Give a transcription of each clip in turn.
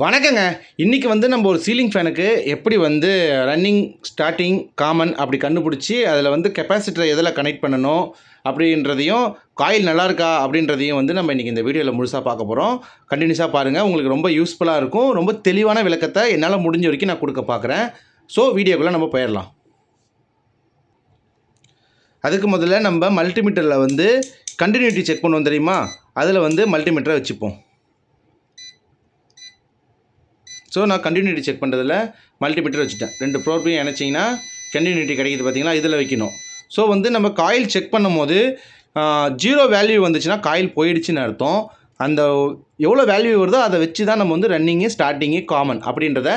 வணக்கங்க. இன்றைக்கி வந்து நம்ம ஒரு சீலிங் ஃபேனுக்கு எப்படி வந்து ரன்னிங் ஸ்டார்டிங் காமன் அப்படி கண்டுபிடிச்சி அதில் வந்து கெப்பாசிட்டரை எதில் கனெக்ட் பண்ணணும் அப்படின்றதையும் காயில் நல்லா இருக்கா அப்படின்றதையும் வந்து நம்ம இன்றைக்கி இந்த வீடியோவில் முழுசாக பார்க்க போகிறோம் கண்டினியூஸாக பாருங்கள் உங்களுக்கு ரொம்ப யூஸ்ஃபுல்லாக இருக்கும். ரொம்ப தெளிவான விளக்கத்தை என்னால் முடிஞ்ச வரைக்கும் நான் கொடுக்க பார்க்குறேன். ஸோ வீடியோக்குள்ளே நம்ம போயிடலாம். அதுக்கு முதல்ல நம்ம மல்டிமீட்டரில் வந்து கண்டினியூட்டி செக் பண்ணுவோம் தெரியுமா? அதில் வந்து மல்டிமீட்டரை வச்சுப்போம். ஸோ நான் கண்டினியூட்டி செக் பண்ணுறதுல மல்டிமீட்டர் வச்சுட்டேன். ரெண்டு ப்ரோப்பையும் இணைச்சிங்கன்னா கண்டினியூட்டி கிடைக்குது பார்த்தீங்கன்னா இதில் வைக்கணும். ஸோ வந்து நம்ம காயில் செக் பண்ணும்போது ஜீரோ வேல்யூ வந்துச்சுன்னா காயில் போயிடுச்சுன்னு அர்த்தம். அந்த எவ்வளோ வேல்யூ வருதோ அதை வச்சு தான் நம்ம வந்து ரன்னிங்கு ஸ்டார்டிங்கு காமன் அப்படின்றத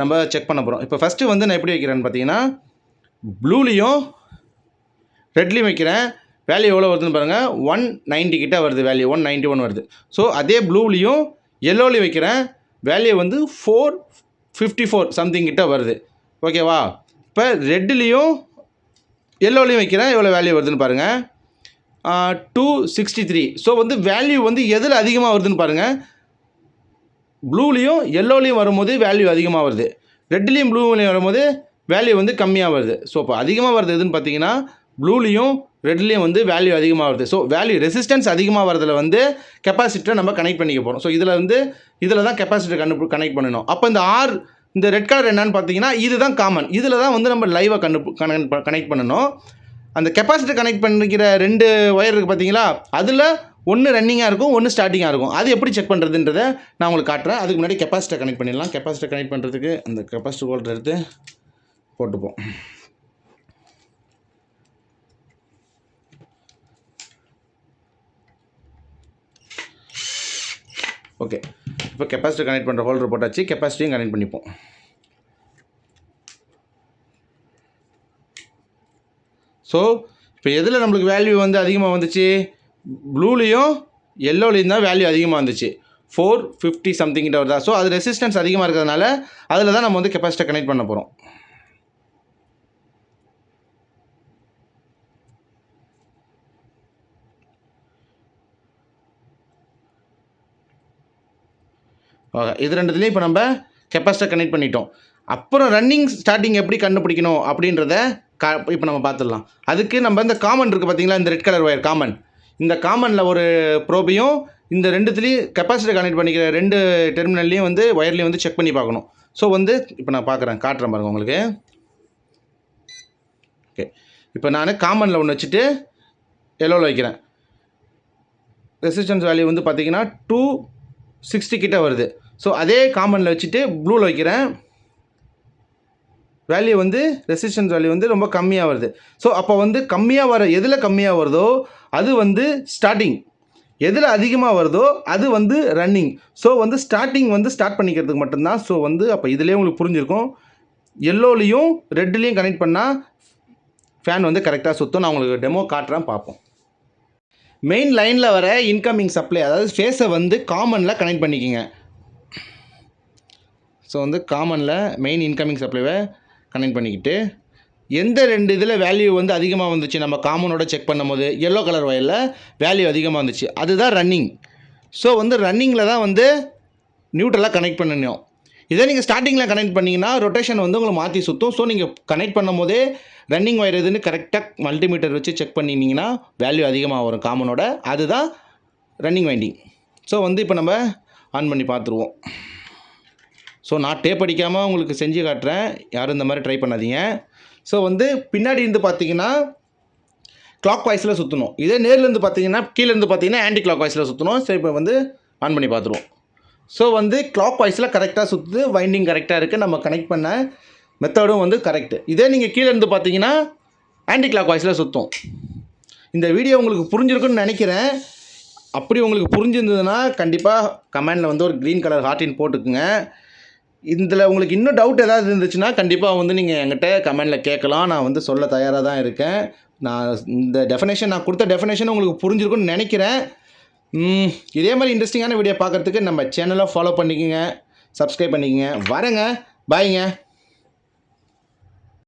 நம்ம செக் பண்ண போகிறோம் இப்போ ஃபஸ்ட்டு வந்து நான் எப்படி வைக்கிறேன்னு பார்த்தீங்கன்னா ப்ளூலேயும் ரெட்லேயும் வைக்கிறேன். வேல்யூ எவ்வளோ வருதுன்னு பாருங்கள் ஒன் நைன்ட்டி கிட்டே வருது வேல்யூ ஒன் நைன்ட்டி ஒன் வருது. ஸோ அதே ப்ளூலேயும் எல்லோலையும் வைக்கிறேன். வேல்யூ வந்து ஃபோர் ஃபிஃப்டி ஃபோர் சம்திங் கிட்ட வருது. ஓகேவா இப்போ ரெட்லேயும் எல்லோலையும் வைக்கிறேன். எவ்வளோ வேல்யூ வருதுன்னு பாருங்கள் டூ சிக்ஸ்டி த்ரீ ஸோ வந்து வேல்யூ வந்து எதில் அதிகமாக வருதுன்னு பாருங்கள் ப்ளூலேயும் எல்லோலையும் வரும்போது வேல்யூ அதிகமாக வருது. ரெட்லேயும் ப்ளூலையும் வரும்போது வேல்யூ வந்து கம்மியாக வருது. ஸோ இப்போ அதிகமாக வருது எதுன்னு பார்த்தீங்கன்னா ப்ளூலேயும் ரெட்லேயும் வந்து வேல்யூ அதிகமாக வருது ஸோ வேல்யூ ரெசிஸ்டன்ஸ் அதிகமாக வரதில் வந்து கெப்பாசிட்டரை நம்ம கனெக்ட் பண்ணிக்க போகிறோம் ஸோ இதில் வந்து இதில் தான் கெப்பாசிட்டர் கண்டு கனெக்ட் பண்ணணும். அப்போ இந்த ஆர் இந்த ரெட் கலர் என்னன்னு பார்த்தீங்கன்னா இதுதான் காமன் இதில் தான் வந்து நம்ம லைவாக கண்டு கனெக்ட் கனெக்ட் பண்ணணும். அந்த கெப்பாசிட்டர் கனெக்ட் பண்ணிக்கிற ரெண்டு ஒயர் இருக்குது பார்த்தீங்களா அதில் ஒன்று ரன்னிங்காக இருக்கும் ஒன்று ஸ்டார்டிங்காக இருக்கும். அது எப்படி செக் பண்ணுறதுன்றதை நான் உங்களுக்கு காட்டுறேன். அதுக்கு முன்னாடி கெப்பாசிட்டர் கனெக்ட் பண்ணிடலாம். கெப்பாசிட்டர் கனெக்ட் பண்ணுறதுக்கு அந்த கெப்பாசிட்டர் ஹோல்டர் எடுத்து போட்டுப்போம். ஓகே. இப்போ கெப்பாசிட்டர் கனெக்ட் பண்ணுற ஹோல்டர் போட்டாச்சு கெப்பாசிட்டியும் கனெக்ட் பண்ணிப்போம். ஸோ இப்போ எதில் நம்மளுக்கு வேல்யூ வந்து அதிகமாக வந்துச்சு? ப்ளூலேயும் எல்லோலேயும் தான் வேல்யூ அதிகமாக வந்துச்சு. ஃபோர் ஃபிஃப்டி சம்திங்கிட்ட வருதா? ஸோ அது ரெசிஸ்டன்ஸ் அதிகமாக இருக்கிறதுனால அதில் தான் நம்ம வந்து கெப்பாசிட்டர் கனெக்ட் பண்ண போகிறோம் இது ரெண்டுத்துலேயும் இப்போ நம்ம கெப்பாசிட்டர் கனெக்ட் பண்ணிட்டோம். அப்புறம் ரன்னிங் ஸ்டார்டிங் எப்படி கண்டுபிடிக்கணும் அப்படின்றத கா இப்போ நம்ம பார்த்துடலாம் அதுக்கு நம்ம இந்த காமன் இருக்குது பார்த்தீங்களா இந்த ரெட் கலர் ஒயர் காமன் இந்த காமனில் ஒரு ப்ரோபையும் இந்த ரெண்டுத்துலேயும் கெப்பாசிட்டர் கனெக்ட் பண்ணிக்கிற ரெண்டு டெர்மினல்லையும் வந்து ஒயர்லேயும் வந்து செக் பண்ணி பார்க்கணும். ஸோ வந்து இப்போ நான் பார்க்குறேன் காட்டுறேன் பாருங்கள் உங்களுக்கு. ஓகே இப்போ நான் காமனில் ஒன்று வச்சுட்டு எல்லோவில் வைக்கிறேன். ரெசிஸ்டன்ஸ் வேல்யூ வந்து பார்த்தீங்கன்னா டூ சிக்ஸ்டி கிட்டே வருது. ஸோ அதே காமனில் வச்சுட்டு ப்ளூவில் வைக்கிறேன். வேல்யூ வந்து ரெசிஸ்டன்ஸ் வேல்யூ வந்து ரொம்ப கம்மியாக வருது. ஸோ அப்போ வந்து கம்மியாக வர எதில் கம்மியாக வருதோ அது வந்து ஸ்டார்டிங் எதில் அதிகமாக வருதோ அது வந்து ரன்னிங் ஸோ வந்து ஸ்டார்டிங் வந்து ஸ்டார்ட் பண்ணிக்கிறதுக்கு மட்டும்தான். ஸோ வந்து அப்போ இதுலேயே உங்களுக்கு புரிஞ்சிருக்கும். எல்லோலையும் ரெட்லேயும் கனெக்ட் பண்ணால் ஃபேன் வந்து கரெக்டாக சுற்றும் நான் உங்களுக்கு டெமோ காட்டுறேன் பார்ப்போம். மெயின் லைனில் வர இன்கமிங் சப்ளை அதாவது ஃபேஸை வந்து காமனில் கனெக்ட் பண்ணிக்கிங்க. ஸோ வந்து காமனில் மெயின் இன்கமிங் சப்ளைவை கனெக்ட் பண்ணிக்கிட்டு எந்த ரெண்டு இதில் வேல்யூ வந்து அதிகமாக வந்துச்சு? நம்ம காமனோட செக் பண்ணும்போது எல்லோ கலர் வயலில் வேல்யூ அதிகமாக வந்துச்சு. அதுதான் ரன்னிங் ஸோ வந்து ரன்னிங்கில் தான் வந்து நியூட்ரலாக கனெக்ட் பண்ணணும். இதே நீங்கள் ஸ்டார்டிங்கில் கனெக்ட் பண்ணிங்கன்னா ரொட்டேஷன் வந்து உங்களை மாற்றி சுற்றும் ஸோ நீங்கள் கனெக்ட் பண்ணும் போதே ரன்னிங் ஒயர் எதுன்னு கரெக்டாக மல்டிமீட்டர் வச்சு செக் பண்ணிங்கன்னா வேல்யூ அதிகமாக வரும் காமனோட. அதுதான் ரன்னிங் வைண்டிங் ஸோ வந்து இப்போ நம்ம ஆன் பண்ணி பார்த்துருவோம். ஸோ நான் டேப் அடிக்காமல் உங்களுக்கு செஞ்சு காட்டுறேன். யாரும் இந்த மாதிரி ட்ரை பண்ணாதீங்க. ஸோ வந்து பின்னாடி இருந்து பார்த்தீங்கன்னா கிளாக் வாய்ஸில் சுற்றணும் இதே நேர்லேருந்து பார்த்தீங்கன்னா கீழேருந்து பார்த்தீங்கன்னா ஆன்டி கிளாக் வாய்ஸில் சுற்றணும் சரி இப்போ வந்து ஆன் பண்ணி பார்த்துருவோம். ஸோ வந்து கிளாக் வாய்ஸில் கரெக்டாக சுற்றுது வைண்டிங் கரெக்டாக இருக்குது நம்ம கனெக்ட் பண்ண மெத்தடும் வந்து கரெக்டு இதே நீங்கள் கீழே இருந்து பார்த்தீங்கன்னா ஆன்டி கிளாக் வாய்ஸில் சுற்றும் இந்த வீடியோ உங்களுக்கு புரிஞ்சிருக்குன்னு நினைக்கிறேன். அப்படி உங்களுக்கு புரிஞ்சிருந்ததுன்னா கண்டிப்பாக கமெண்டில் வந்து ஒரு க்ரீன் கலர் ஹார்டின் போட்டுக்குங்க. இதில் உங்களுக்கு இன்னும் டவுட் ஏதாவது இருந்துச்சுன்னா கண்டிப்பாக வந்து நீங்கள் என்கிட்ட கமெண்டில் கேட்கலாம். நான் வந்து சொல்ல தயாராக தான் இருக்கேன். நான் இந்த டெஃபினேஷன் நான் கொடுத்த டெஃபினேஷன் உங்களுக்கு புரிஞ்சிருக்குன்னு நினைக்கிறேன். இதே மாதிரி இன்ட்ரெஸ்டிங்கான வீடியோ பார்க்குறதுக்கு நம்ம சேனலை ஃபாலோ பண்ணிக்கோங்க சப்ஸ்கிரைப் பண்ணிக்கோங்க. வரேங்க பாய்ங்க